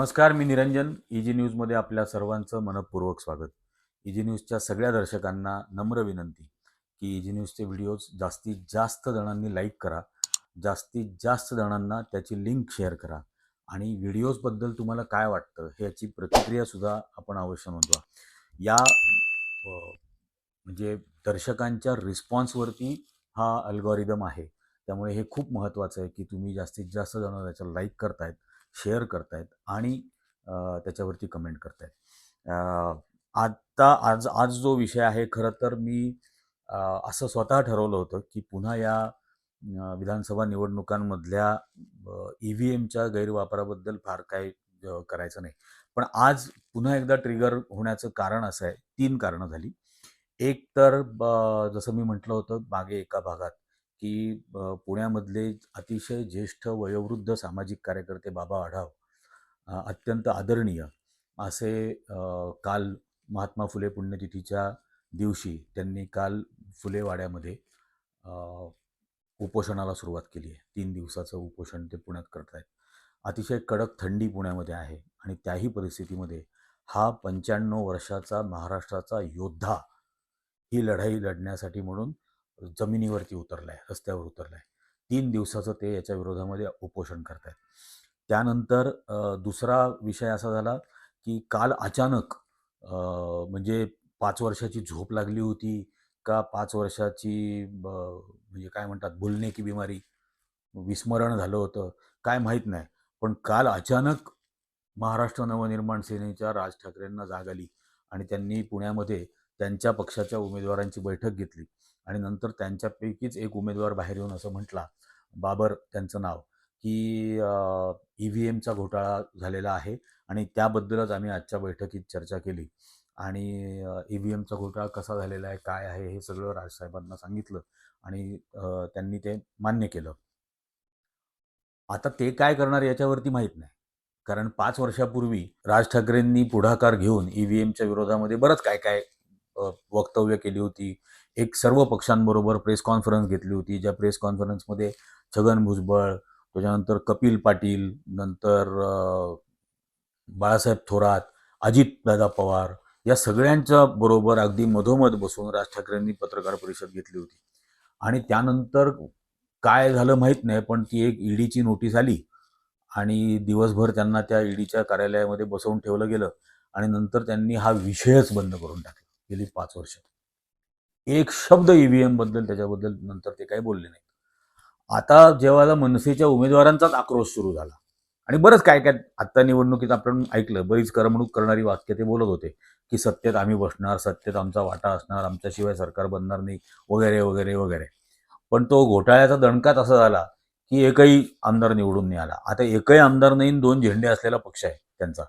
नमस्कार मी निरंजन. इजी न्यूजमध्ये आपल्या सर्वांचं मनपूर्वक स्वागत. इजी न्यूजच्या सगळ्या दर्शकांना नम्र विनंती की इजी न्यूजचे व्हिडिओज जास्तीत जास्त जणांनी लाईक करा. जास्तीत जास्त जणांना त्याची लिंक शेअर करा. आणि व्हिडिओजबद्दल तुम्हाला काय वाटतं ह्याची प्रतिक्रियासुद्धा आपण अवश्य नोंदवा. या म्हणजे दर्शकांच्या रिस्पॉन्सवरती हा अल्गोरिदम आहे. त्यामुळे हे खूप महत्त्वाचं आहे की तुम्ही जास्तीत जास्त जण त्याचं लाईक करतायत. शेअर करतायत आणि त्याच्यावरती कमेंट करतायत. आत्ता आज आज जो विषय आहे खरं तर मी असं स्वतः ठरवलं होतं की पुन्हा या विधानसभा निवडणुकांमधल्या ई व्ही एमच्या गैरवापराबद्दल फार काय करायचं नाही. पण आज पुन्हा एकदा ट्रिगर होण्याचं कारण असं आहे. तीन कारणं झाली. एक तर ब- जसं मी म्हटलं होतं मागे एका भागात की पुण्यामधले अतिशय ज्येष्ठ वयोवृद्ध सामाजिक कार्यकर्ते बाबा आढाव अत्यंत आदरणीय असे काल महात्मा फुले पुण्यतिथीच्या दिवशी त्यांनी काल फुलेवाड्यामध्ये उपोषणाला सुरुवात केली आहे. तीन दिवसाचं उपोषण ते पुण्यात करत आहेत अतिशय कडक थंडी पुण्यामध्ये आहे आणि त्याही परिस्थितीमध्ये हा पंच्याण्णव वर्षाचा महाराष्ट्राचा योद्धा ही लढाई लढण्यासाठी म्हणून जमिनीवरती उतरला आहे रस्त्यावर उतरला आहे तीन दिवसाचं ते याच्या विरोधामध्ये उपोषण करत आहेत त्यानंतर दुसरा विषय असा झाला की काल अचानक म्हणजे पाच वर्षाची झोप लागली होती का पाच वर्षाची ब म्हणजे काय म्हणतात भुलणे की बिमारी विस्मरण झालं होतं काय माहीत नाही. पण काल अचानक महाराष्ट्र नवनिर्माण सेनेच्या राज ठाकरेंना जाग आली आणि त्यांनी पुण्यामध्ये त्यांच्या पक्षाच्या उमेदवारांची बैठक घेतली. आणि नंतर त्यांच्यापैकीच एक उमेदवार बाहेर येऊन असं म्हटला बाबर त्यांचं नाव. की ई व्ही एमचा घोटाळा झालेला आहे आणि त्याबद्दलच आम्ही आजच्या बैठकीत चर्चा केली. आणि ई व्ही एमचा घोटाळा कसा झालेला आहे काय आहे हे सगळं राजसाहेबांना सांगितलं आणि त्यांनी ते मान्य केलं. आता ते काय करणार याच्यावरती माहीत नाही. कारण पाच वर्षापूर्वी राज ठाकरेंनी पुढाकार घेऊन ई व्ही एमच्या विरोधामध्ये बरंच काय काय वक्तव्य केली होती. एक सर्व पक्षांबरोबर प्रेस कॉन्फरन्स घेतली होती. ज्या प्रेस कॉन्फरन्समध्ये छगन भुजबळ त्याच्यानंतर कपिल पाटील नंतर बाळासाहेब थोरात अजित दादा पवार या सगळ्यांच्या बरोबर अगदी मधोमध बसून राज ठाकरेंनी पत्रकार परिषद घेतली होती. आणि त्यानंतर काय झालं माहीत नाही पण ती एक ईडीची नोटीस आली आणि दिवसभर त्यांना त्या ईडीच्या कार्यालयामध्ये बसवून ठेवलं गेलं आणि नंतर त्यांनी हा विषयच बंद करून टाकला गेली पाच वर्ष एक शब्द ई व्ही एमबद्दल त्याच्याबद्दल नंतर ते काही बोलले नाही आता जेव्हा मनसेच्या उमेदवारांचाच आक्रोश सुरू झाला आणि बरंच काय काय आत्ता निवडणुकीत आपण ऐकलं बरीच करमणूक करणारी वाक्य ते बोलत होते की सत्तेत आम्ही बसणार सत्तेत आमचा वाटा असणार आमच्याशिवाय सरकार बनणार नाही वगैरे वगैरे वगैरे. पण तो घोटाळ्याचा दणकाच असा झाला की एकही आमदार निवडून नाही आला. आता एकही आमदार नाही दोन झेंडे असलेला पक्ष आहे त्यांचा.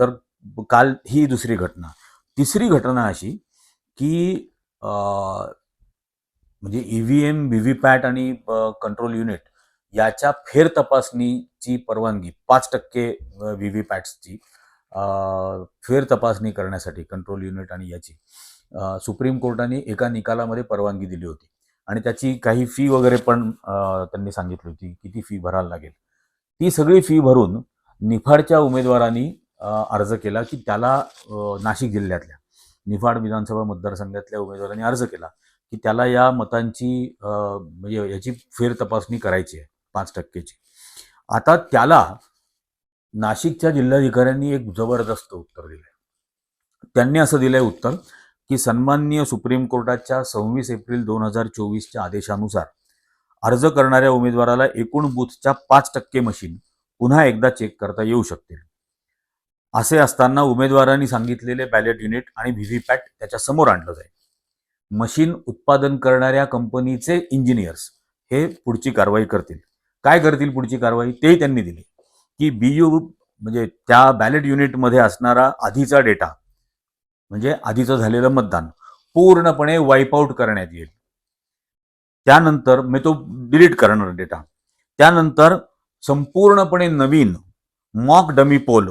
तर काल ही दुसरी घटना. तिसरी घटना अशी की म्हणजे E V M VVPAT आणि कंट्रोल युनिट याच्या फेर तपासणीची परवानगी पाच टक्के व्ही व्ही पॅट्सची फेर तपासणी करण्यासाठी कंट्रोल युनिट आणि याची. सुप्रीम कोर्टाने एका निकालामध्ये परवानगी दिली होती. आणि त्याची काही फी वगैरे पण त्यांनी सांगितली होती. किती फी भरायला लागेल? ती सगळी फी भरून निफाडच्या उमेदवारांनी अर्ज केला की त्याला नाशिक जिल्ह्यातल्या निफाड विधानसभा मतदारसंघातल्या उमेदवारांनी अर्ज केला की त्याला या मतांची म्हणजे याची फेर तपासणी करायची आहे पाच टक्केची. आता त्याला नाशिकच्या जिल्हाधिकाऱ्यांनी एक जबरदस्त उत्तर दिलं त्यांनी असं दिलंय उत्तर की सन्माननीय सुप्रीम कोर्टाच्या सव्वीस एप्रिल दोन हजार चोवीसच्या आदेशानुसार अर्ज करणाऱ्या उमेदवाराला एकूण बूथच्या पाच टक्के मशीन पुन्हा एकदा चेक करता येऊ शकतील. असे असताना उमेदवारांनी सांगितलेले बॅलेट युनिट आणि व्हीव्हीपॅट त्याच्यासमोर आणलं जाईल. मशीन उत्पादन करणाऱ्या कंपनीचे इंजिनियर्स हे पुढची कारवाई करतील. काय करतील पुढची कारवाई? तेही त्यांनी दिली. की बी यू म्हणजे त्या बॅलेट युनिटमध्ये असणारा आधीचा डेटा म्हणजे आधीचं झालेलं मतदान पूर्णपणे वाईपआउट करण्यात येईल. त्यानंतर मी तो डिलीट करणार डेटा त्यानंतर संपूर्णपणे नवीन मॉक डमी पोल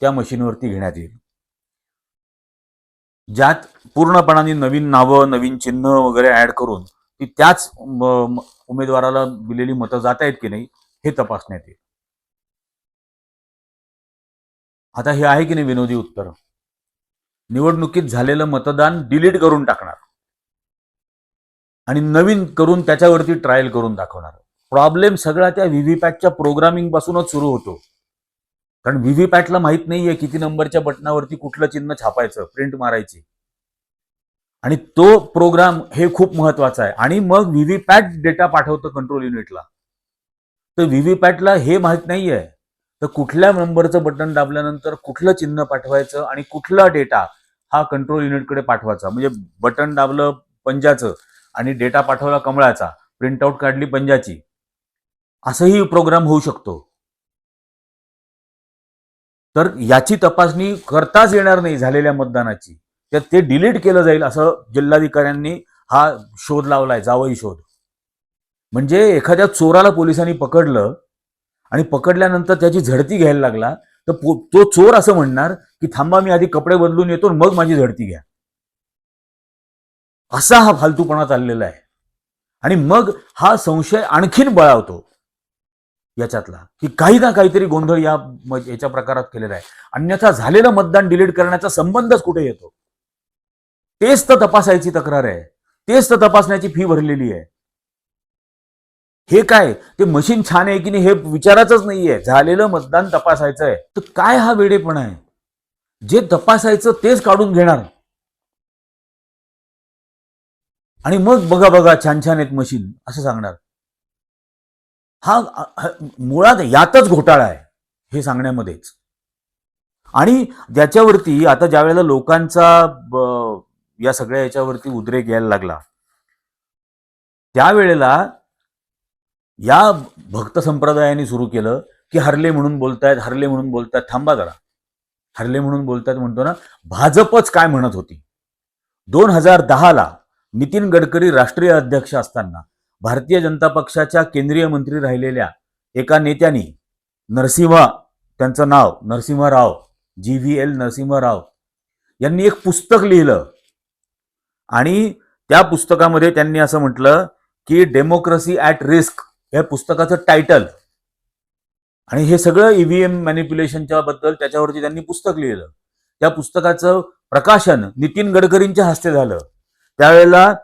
त्या मशीनवरती घेण्यात येईल. ज्यात पूर्णपणाने नवीन नावं नवीन चिन्ह वगैरे ऍड करून ती त्याच उमेदवाराला दिलेली मतं जात आहेत की नाही हे तपासण्यात येईल. आता हे आहे की नाही विनोदी उत्तर? निवडणुकीत झालेलं मतदान डिलीट करून टाकणार. आणि नवीन करून त्याच्यावरती ट्रायल करून दाखवणार. प्रॉब्लेम सगळा त्या व्हीव्हीपॅटच्या प्रोग्रामिंग पासूनच सुरू होतो. कारण व्हीव्हीपॅटला माहीत नाहीये किती नंबरच्या बटनावरती कुठलं चिन्ह छापायचं प्रिंट मारायची. आणि तो प्रोग्राम हे खूप महत्त्वाचा आहे. आणि मग व्हीव्हीपॅट डेटा पाठवतं कंट्रोल युनिटला तर व्हीव्हीपॅटला हे माहीत नाहीये. तर कुठल्या नंबरचं बटन दाबल्यानंतर कुठलं चिन्ह पाठवायचं आणि कुठला डेटा हा कंट्रोल युनिटकडे पाठवायचा. म्हणजे बटन दाबलं पंजाचं आणि डेटा पाठवला कमळाचा प्रिंटआउट काढली पंजाची. असंही प्रोग्राम होऊ शकतो. तर याची तपासणी करताच येणार नाही झालेल्या मतदानाची. तर ते डिलीट केलं जाईल असं जिल्हाधिकाऱ्यांनी हा शोध लावलाय जावई शोध. म्हणजे एखाद्या चोराला पोलिसांनी पकडलं आणि पकडल्यानंतर त्याची झडती घ्यायला लागला तर पो- तो चोर असं म्हणणार की थांबा मी आधी कपडे बदलून येतो आणि मग माझी झडती घ्या. असा हा फालतूपणा चाललेला आहे. आणि मग हा संशय आणखीन बळावतो. याच्यातला. की काही ना काहीतरी गोंधळ या याच्या प्रकारात केलेला आहे. अन्यथा झालेलं मतदान डिलीट करण्याचा संबंधच कुठे येतो? तेच तर तपासायची तक्रार आहे. तेच तर तपासण्याची फी भरलेली आहे. हे काय? ते मशीन छान आहे की नाही हे विचारायचंच नाहीये. झालेलं मतदान तपासायचं आहे तर काय हा वेडेपणा आहे? जे तपासायचं तेच काढून घेणार. आणि मग बघा बघा छान छान आहेत मशीन असं सांगणार. हा मुळात यातच घोटाळा आहे हे सांगण्यामध्येच. आणि ज्याच्यावरती आता ज्या वेळेला लोकांचा या सगळ्या याच्यावरती उद्रेक यायला लागला त्यावेळेला या भक्त संप्रदायाने सुरू केलं की हरले म्हणून बोलतायत हरले म्हणून बोलतायत थांबा जरा. हरले म्हणून बोलतायत म्हणतो ना भाजपच काय म्हणत होती? दोन हजार दहाला नितीन गडकरी राष्ट्रीय अध्यक्ष असताना भारतीय जनता पक्षाच्या केंद्रीय मंत्री राहिलेल्या एका नेत्यांनी नरसिंहा त्यांचं नाव Narasimharao G V L Narasimharao यांनी एक पुस्तक लिहिलं. आणि त्या पुस्तकामध्ये त्यांनी असं म्हटलं की डेमोक्रेसी ॲट रिस्क या पुस्तकाचं टायटल आणि हे सगळं E ईव्हीएम मॅनिप्युलेशनच्या बद्दल त्याच्यावरती त्यांनी पुस्तक लिहिलं. त्या पुस्तकाचं प्रकाशन नितीन गडकरींच्या हस्ते झालं. त्यावेळेला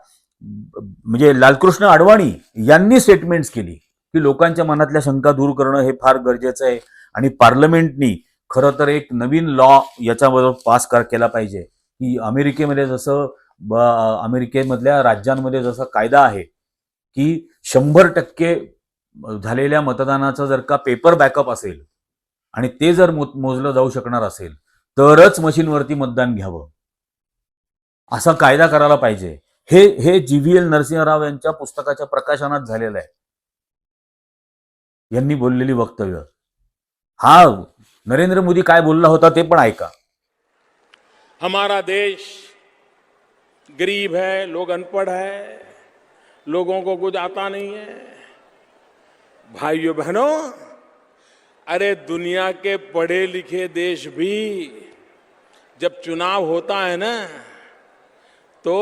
म्हणजे लालकृष्ण अडवाणी यांनी स्टेटमेंट्स केली की लोकांच्या मनातल्या शंका दूर करणं हे फार गरजेचं आहे आणि पार्लमेंटनी खरं तर एक नवीन लॉ याच्याबरोबर पास कर केला पाहिजे. की अमेरिकेमध्ये जसं अमेरिकेमधल्या राज्यांमध्ये जसा कायदा आहे की शंभर टक्के झालेल्या मतदानाचा जर का पेपर बॅकअप असेल आणि ते जर मोजलं जाऊ शकणार असेल तरच मशीनवरती मतदान घ्यावं. असा कायदा करायला पाहिजे. हे हे जी व्ही एल नरसिंहराव यांच्या पुस्तकाच्या प्रकाशनात झालेलं आहे. यांनी बोललेली वक्तव्य. हा नरेंद्र मोदी काय बोलला होता ते पण ऐका. हमारा देश गरीब है लोग अनपढ़ है लोगों को कुछ आता नहीं है। भाइयों बहनों अरे दुनिया के पढ़े लिखे देश भी जब चुनाव होता है ना तो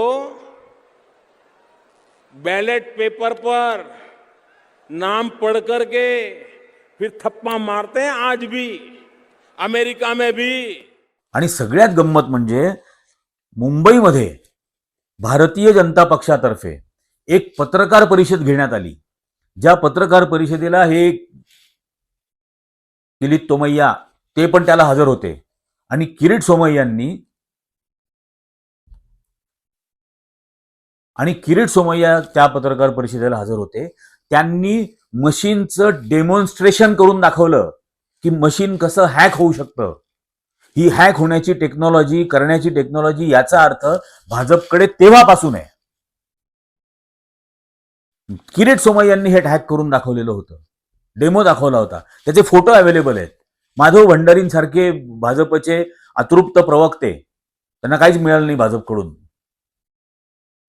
बैलेट पेपर पर नाम पढ़ करके फिर थप्पा मारते हैं आज भी अमेरिका में भी। आणि सगळ्यात गंमत म्हणजे मुंबईमध्ये भारतीय जनता पक्षातर्फे एक पत्रकार परिषद घेण्यात आली. ज्या पत्रकार परिषदेला हे दिलीप तोमय्या ते पण त्याला हजर होते. आणि किरीट सोमय्यांनी आणि किरीट सोमय्या त्या पत्रकार परिषदेला हजर होते. त्यांनी मशीनचं डेमॉन्स्ट्रेशन करून दाखवलं की मशीन कसं हॅक होऊ शकतं. ही हॅक होण्याची टेक्नॉलॉजी करण्याची टेक्नॉलॉजी याचा अर्थ भाजपकडे तेव्हापासून आहे. किरीट सोमय यांनी हे हॅक करून दाखवलेलं होतं. डेमो दाखवला होता. त्याचे फोटो अवेलेबल आहेत. माधव भंडारींसारखे भाजपचे अतृप्त प्रवक्ते त्यांना काहीच मिळालं नाही भाजपकडून.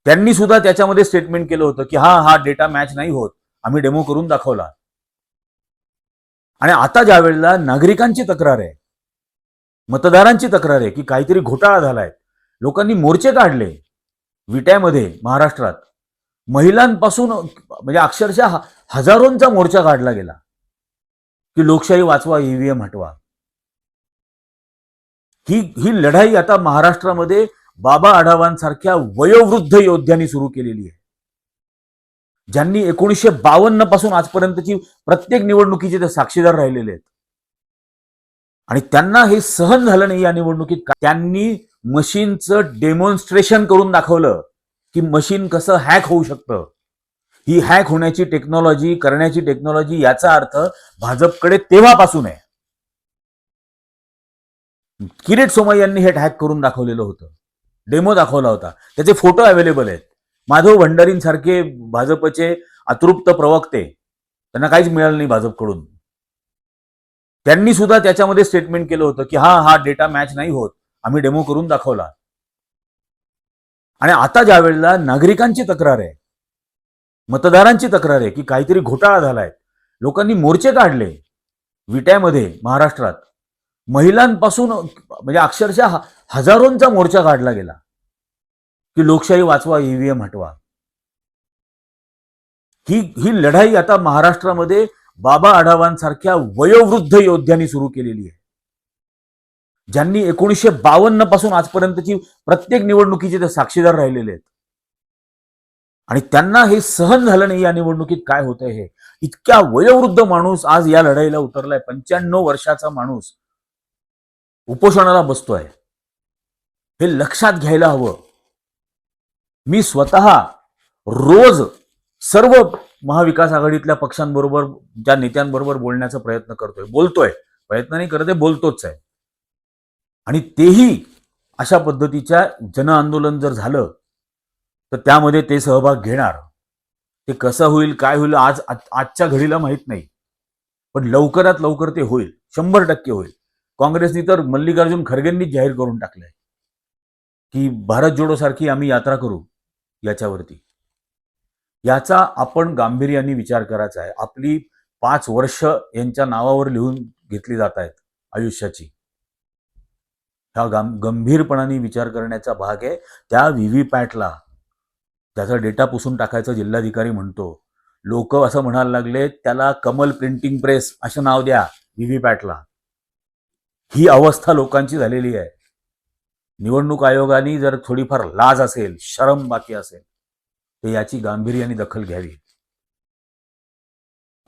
त्यांनी सुद्धा त्याच्यामध्ये स्टेटमेंट केलं होतं की हा हा डेटा मॅच नाही होत. आम्ही डेमो करून दाखवला. आणि आता ज्या वेळेला नागरिकांची तक्रार आहे मतदारांची तक्रार आहे की काहीतरी घोटाळा झालाय लोकांनी मोर्चे काढले विट्यामध्ये महाराष्ट्रात महिलांपासून म्हणजे अक्षरशः हजारोंचा मोर्चा काढला गेला. की लोकशाही वाचवा ईव्हीएम हटवा. ही ही लढाई आता महाराष्ट्रामध्ये बाबा आढावांसारख्या वयोवृद्ध योद्ध्यांनी सुरू केलेली आहे. ज्यांनी एकोणीसशे बावन्नपासून आजपर्यंतची प्रत्येक निवडणुकीचे ते साक्षीदार राहिलेले आहेत. आणि त्यांना हे सहन झालं नाही या निवडणुकीत. त्यांनी मशीनचं डेमॉन्स्ट्रेशन करून दाखवलं की मशीन कसं हॅक होऊ शकतं. ही हॅक होण्याची टेक्नॉलॉजी करण्याची टेक्नॉलॉजी याचा अर्थ भाजपकडे तेव्हापासून आहे. किरीट सोमय यांनी हे हॅक करून दाखवलेलं होतं. डेमो दाखवला होता. त्याचे फोटो अवेलेबल आहेत. माधव भंडारींसारखे भाजपचे अतृप्त प्रवक्ते त्यांना काहीच मिळालं नाही भाजपकडून. त्यांनी सुद्धा त्याच्यामध्ये स्टेटमेंट केलं होतं की हा हा डेटा मॅच नाही होत. आम्ही डेमो करून दाखवला. आणि आता ज्या वेळेला नागरिकांची तक्रार आहे मतदारांची तक्रार आहे की काहीतरी घोटाळा झालाय लोकांनी मोर्चे काढले विट्यामध्ये महाराष्ट्रात महिलांपासून म्हणजे अक्षरशः हजारोंचा मोर्चा काढला गेला. की लोकशाही वाचवा ईव्हीएम हटवा. ही ही लढाई आता महाराष्ट्रामध्ये बाबा आढावांसारख्या वयोवृद्ध योद्ध्यांनी सुरू केलेली आहे. ज्यांनी एकोणीसशे बावन्नपासून आजपर्यंतची प्रत्येक निवडणुकीचे ते साक्षीदार राहिलेले आहेत. आणि त्यांना हे सहन झालं नाही या निवडणुकीत काय होतंय हे. इतक्या वयोवृद्ध माणूस आज या लढाईला उतरलाय. पंच्याण्णव वर्षाचा माणूस उपोषणाला बसतोय. हे लक्षात घ्यायला हवं. मी स्वतः रोज सर्व महाविकास आघाडीतल्या पक्षांबरोबर ज्या नेत्यांबरोबर बोलण्याचा प्रयत्न करतोय बोलतोय. प्रयत्न नाही करत आहे बोलतोच आहे. आणि तेही अशा पद्धतीच्या जन आंदोलन जर झालं तर त्यामध्ये ते सहभाग घेणार. ते कसं होईल काय होईल आज आज- आजच्या घडीला माहीत नाही. पण लवकरात लवकर ते होईल. शंभर टक्के होईल. काँग्रेसनी तर मल्लिकार्जुन खरगेंनीच जाहीर करून टाकलंय की भारत जोडो सारखी आम्ही यात्रा करू याच्यावरती. याचा आपण गांभीर्याने विचार करायचा आहे. आपली पाच वर्ष यांच्या नावावर लिहून घेतली जात आहेत आयुष्याची. ह्या गां गंभीरपणाने विचार करण्याचा भाग आहे. त्या व्ही व्ही पॅटला त्याचा डेटा पुसून टाकायचा जिल्हाधिकारी म्हणतो. लोक असं म्हणायला लागले त्याला कमल प्रिंटिंग प्रेस असं नाव द्या व्ही व्ही पॅटला. ही अवस्था लोकांची झालेली आहे. निवडणूक आयोगाने जर थोडीफार लाज असेल शरम बाकी असेल तर याची गांभीर्याने दखल घ्यावी.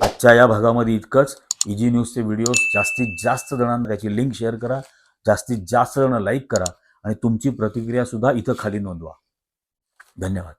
आजच्या या भागामध्ये इतकंच. इजी न्यूजचे व्हिडिओज जास्तीत जास्त जणांना त्याची लिंक शेअर करा. जास्तीत जास्त जण लाईक करा. आणि तुमची प्रतिक्रिया सुद्धा इथं खाली नोंदवा. धन्यवाद.